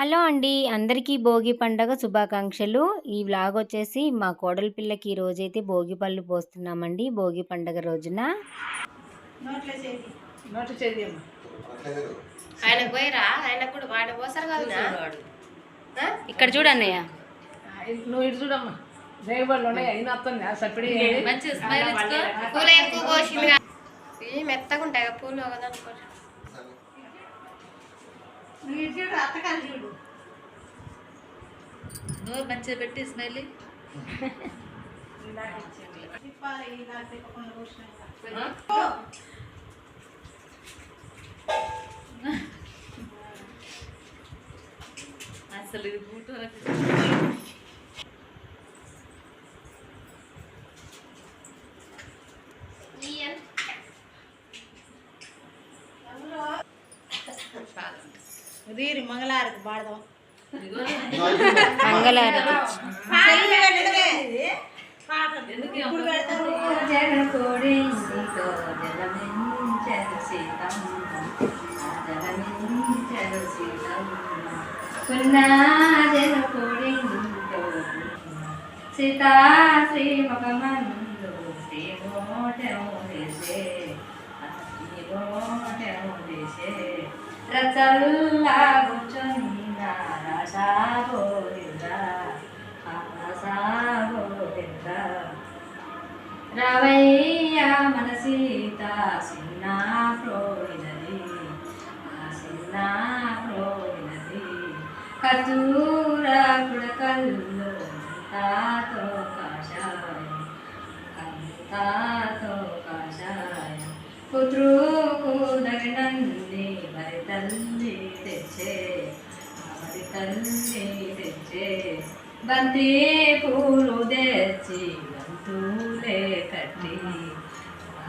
Hello అండి. అందరికీ భోగి పండగ శుభాకాంక్షలు. ఈ వ్లాగ్ వచ్చేసి మా కోడల పిల్లకి ఈ రోజైతే భోగి పళ్ళు పోస్తున్నామండి భోగి పండగ రోజున. నోటి చేది అమ్మ ఆయన పోయిరా? ఆయన కూడా వాడు పోసారు కదా ఇక్కడ చూడన్నయ్య నువ్వు ఇటు చూడమ్మా. ఉన్నాయి అయిన వస్తుంది. పూలు ఎక్కువ పోసింది మెత్తగా ఉంటాయి పూలు ఒకదానికో నోరు మంచిగా పెట్టి స్మైల్. అసలు ఇది బూటు మంగళారతి పాడదాం. మంగళారతి. సీతా శ్రీ మగమందు శ్రీ రచల్లా గోవింద రావయ్య మన సీత సిన్న ప్రోయినది ఆ సిన్న ప్రోయినది కతూర కుడకల్లు తాతో కాషాయం కంతాతో కాషాయ. పుత్రుకు దగనంది మరి తల్లి తెచ్చే మరి తల్లి తెచ్చే. బంతి పూలు తెచ్చి బంతులే కట్టి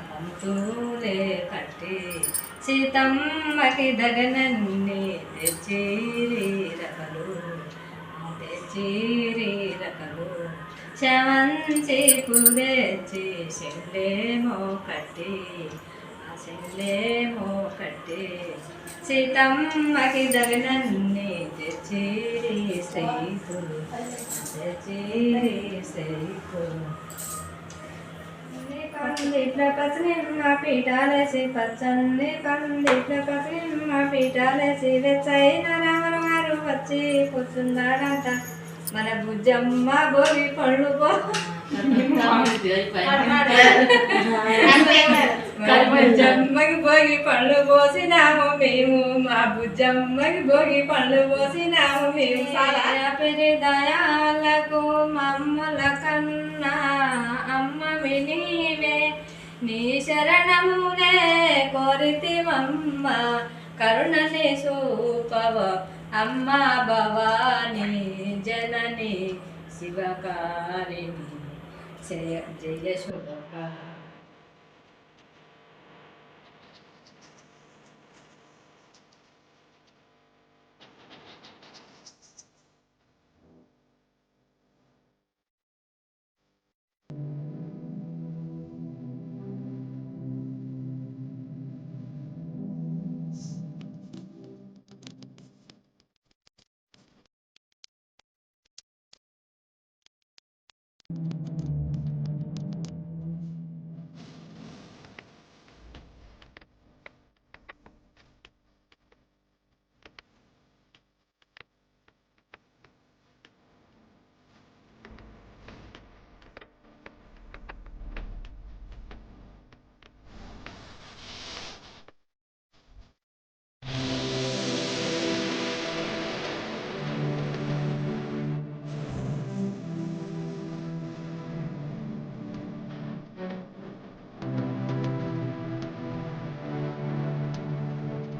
బంతులే కట్టి సీతమ్మకి దగనన్ని తెచ్చిరి రకలు తెచ్చిరి రకలు. శవంచి పూలు తెచ్చి చెల్లేమో కట్టి ఆ చెల్లేమో కట్టి సీతమ్మకి దగనన్ని తెచ్చిరి శ్రీకులు తెచ్చిరి శ్రీకులు పందిట్ల పీఠాలేసి పచ్చని పందిట్ల పచ్చనిమ్మ పీఠాలేసి వెచ్చైన రాముల వారు వచ్చి కూర్చున్నాడంట మన బుజ్జమ్మ భోగి పళ్ళు పో బుజ్జమ్మకి భోగి పళ్ళు పోసినాము మేము. బుజ్జమ్మకి భోగి పండ్లు పోసినాము మేము పెరి దయాలకు మమ్మల కన్నా అమ్మ నీవే. నీ శరణమునే కోరితివమ్మ కరుణని సూపవ అమ్మ భవాని జనని శివకారిణి. జయ జయ శుభకారిణి